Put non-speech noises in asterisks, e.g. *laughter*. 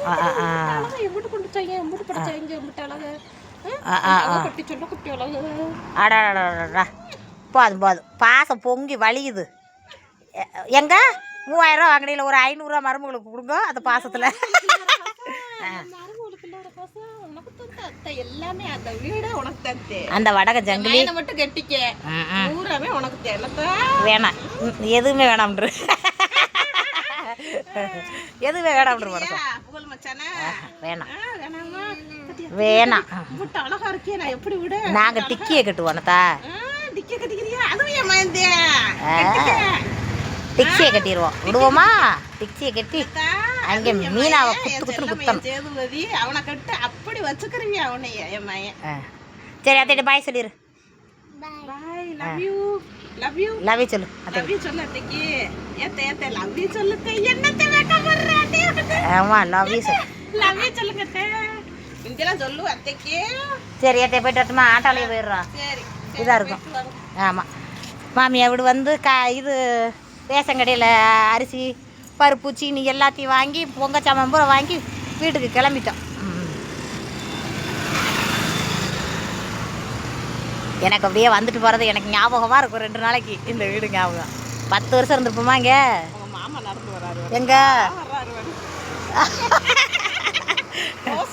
எம்பிட்டு கொண்டு வச்சாங்க எம்பிட்டு எம்பிட்டு அழகு. குட்டி சொல்ல குட்டி அழகு. அடடடடா போதும் போதும் பாசம் பொங்கி வலியுது. எங்க? மூவாயிரம் ரூபா வாங்கினீங்கள? ஒரு ஐநூறுரூவா மருமகளுக்கு கொடுங்க அந்த பாசத்தில். எல்லாமே அந்த வீடே உனக்கு தந்தே. அந்த வடக ஜங்கிலி. மட்டும் கட்டிக்க. ம், ம். பூராமே உனக்கு வேணாம். எதுவுமே வேணாம்ன்று எதுவுமே வேணாம்ன்று மனசு புகழ் மச்சானே வேணாம் ஆ, வேணாமா பாத்தியா? வேணாம் முட்டை அழகா இருக்கே நான் எப்படி விட? நாங்கள் டிக்கியை மயந்தே டிக்ஸியை கட்டிடுவோம் விடுவோமா? டிக்ஸியை கட்டி அங்கே மீனாவை குத்து குத்துன்னு குத்தணும். அவனை கட்டு அப்படி வச்சுக்கிறீங்க அவனைய. என் மயன் ஆ. சரி அத்தைகிட்ட பாய் சொல்லிடு bye love you love you love சொல்லு லவ் யூ சொல்ல அத்தைக்கு ஏத்த ஏத்த லவ் யூ சொல்லுங்க என்னத்தை வெக்கப்படுற ஆமாம் லவ் யூ சொல்லு லவ் யூ சொல்லுங்க அத்தை இங்கெல்லாம் சொல்லு அத்தைக்கு சரி அத்தை போயிட்டு வரட்டுமா? ஆட்டோலேயே போயிடுறோம் சரி இதா இருக்கும். ஆமாம் மாமியா வீடு வந்து கா இது ரேஷன் கடையில் அரிசி பருப்பு சீனி எல்லாத்தையும் வாங்கி பொங்க சாமான் பூரா வாங்கி வீட்டுக்கு கிளம்பிட்டோம். எனக்கு அப்படியே வந்துட்டு போகிறது எனக்கு ஞாபகமாக இருக்கும் ரெண்டு நாளைக்கு. இந்த வீடு ஞாபகம். பத்து வருஷம் இருந்திருப்போமா இங்கே? எங்கே? *laughs*